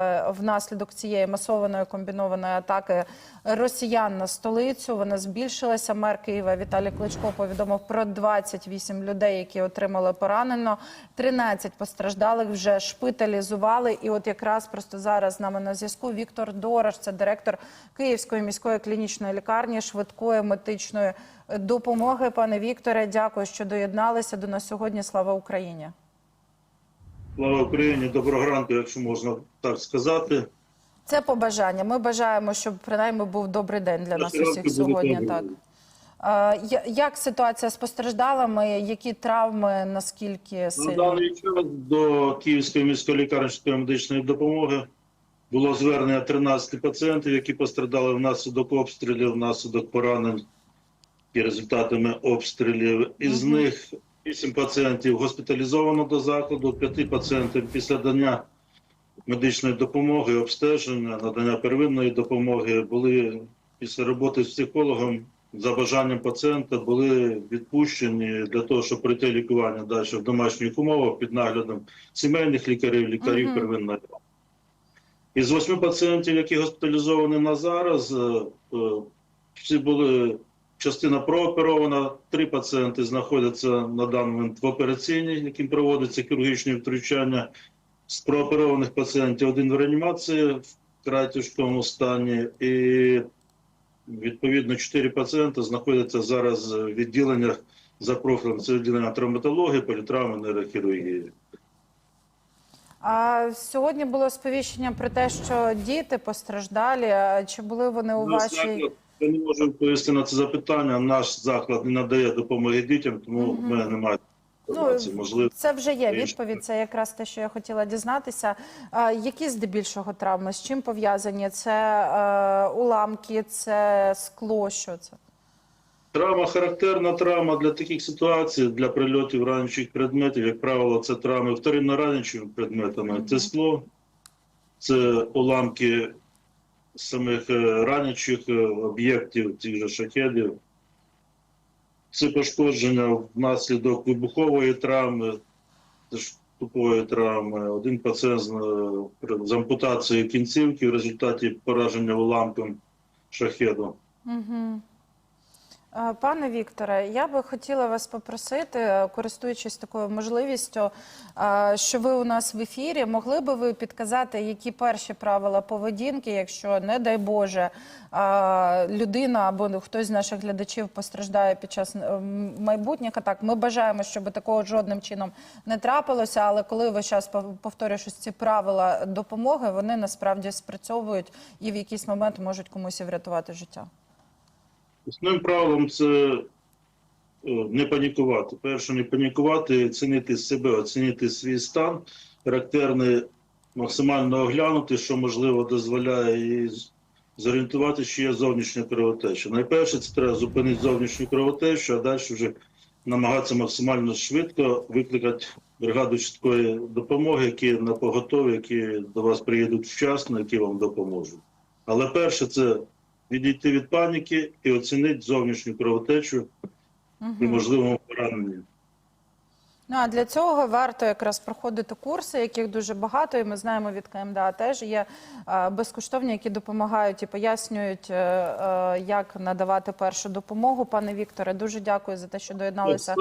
е, внаслідок цієї масованої комбінованої атаки росіян на столицю. Вона збільшилася. Мер Києва Віталій Кличко повідомив про 28 людей, які отримали поранено. 13 постраждалих вже шпиталізували. І от якраз просто зараз з нами на зв'язку Віктор Дорож, це директор Київської міської клінічної лікарні швидкої медичної допомоги. Пане Вікторе, дякую, що доєдналися до нас сьогодні. Слава Україні. Слава Україні, доброго ранку, якщо можна так сказати. Це побажання. Ми бажаємо, щоб принаймні був добрий день для нас усіх сьогодні. Так як ситуація з постраждалими? Які травми? Наскільки На даний час до Київської міської лікарні медичної допомоги було звернення 13 пацієнтів, які пострадали внаслідок обстрілів, внаслідок поранень і результатами обстрілів. Із Мгм. них 8 пацієнтів госпіталізовано до закладу, 5 пацієнтів після дання медичної допомоги, обстеження, надання первинної допомоги були після роботи з психологом за бажанням пацієнта були відпущені для того, щоб пройти лікування далі в домашніх умовах під наглядом сімейних лікарів, лікарів Мгм. первинної. Із восьми пацієнтів, які госпіталізовані на зараз, е, е, всі були частина прооперована. Три пацієнти знаходяться на даний момент в операційній, яким проводиться хірургічне втручання. З прооперованих пацієнтів один в реанімації в вкрай тяжкому стані, і відповідно чотири пацієнти знаходяться зараз в відділеннях за профілем. Це відділення травматології, політравми, нейрохірургії. А сьогодні було сповіщення про те, що діти постраждалі. Чи були вони у Наш вашій? Я не можу відповісти на це запитання. Наш заклад не надає допомоги дітям, тому в мене немає. Можливо, Це вже є відповідь. Це якраз те, що я хотіла дізнатися. А, які здебільшого травми? З чим пов'язані? Це е, уламки, це скло? Що це? Травма характерна травма для таких ситуацій, для прильотів ранячих предметів. Як правило, це травми вторинно ранячими предметами. Це скло, це уламки самих е, ранячих е, об'єктів, тих же шахедів. Це пошкодження внаслідок вибухової травми, тупої травми. Один пацієнт е, з ампутацією кінцівки в результаті пораження уламком шахеду. Угу. Пане Вікторе, я би хотіла вас попросити, е, користуючись такою можливістю, е, що ви у нас в ефірі, могли би ви підказати, які перші правила поведінки, якщо, не дай Боже, е, людина або хтось з наших глядачів постраждає під час е, майбутніх атак. Ми бажаємо, щоб такого жодним чином не трапилося, але коли час пов- повторюєш ці правила допомоги, вони насправді спрацьовують і в якийсь момент можуть комусь і врятувати життя. Основним правилом це е, не панікувати. Перше, не панікувати, оцінити себе, оцінити свій стан, характерний, максимально оглянути, що можливо дозволяє і зорієнтувати, що є зовнішня кровотеча. Найперше, це треба зупинити зовнішню кровотечу, а далі вже намагатися максимально швидко викликати бригаду швидкої допомоги, які на поготові, які до вас приїдуть вчасно, які вам допоможуть. Але перше це відійти від паніки і оцінити зовнішню кровотечу і можливому пораненні. Ну а для цього варто якраз проходити курси, яких дуже багато, і ми знаємо від КМДА теж є е, безкоштовні, які допомагають і пояснюють, е, е, як надавати першу допомогу. Пане Вікторе, дуже дякую за те, що доєдналися.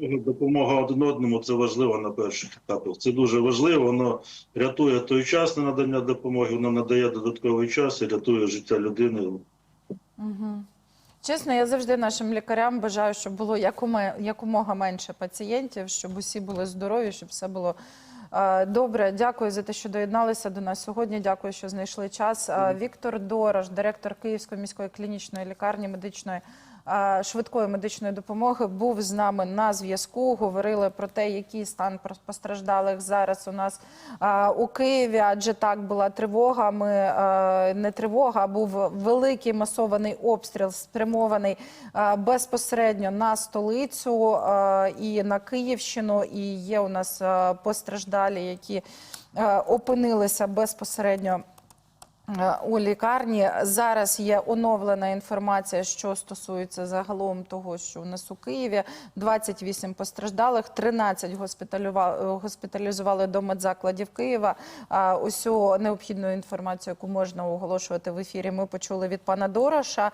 Допомога, один одному це важливо на перших етапах. Це дуже важливо. Воно рятує той час на надання допомоги, воно надає додатковий час і рятує життя людини. Чесно, я завжди нашим лікарям бажаю, щоб було якомога менше пацієнтів, щоб усі були здорові, щоб все було. е, Добре, дякую за те, що доєдналися до нас сьогодні. Дякую, що знайшли час. Е, Віктор Дорож, директор Київської міської клінічної лікарні медичної швидкої медичної допомоги, був з нами на зв'язку. Говорили про те, який стан пос- постраждалих зараз у нас у Києві. Адже так була тривога. Ми не тривога, а був великий масований обстріл, спрямований безпосередньо на столицю і на Київщину. І є у нас постраждалі, які опинилися безпосередньо у лікарні. Зараз є оновлена інформація, що стосується загалом того, що у нас у Києві 28 постраждалих, 13 госпіталюва- госпіталізували до медзакладів Києва. Усю необхідну інформацію, яку можна оголошувати в ефірі, ми почули від пана Дороша.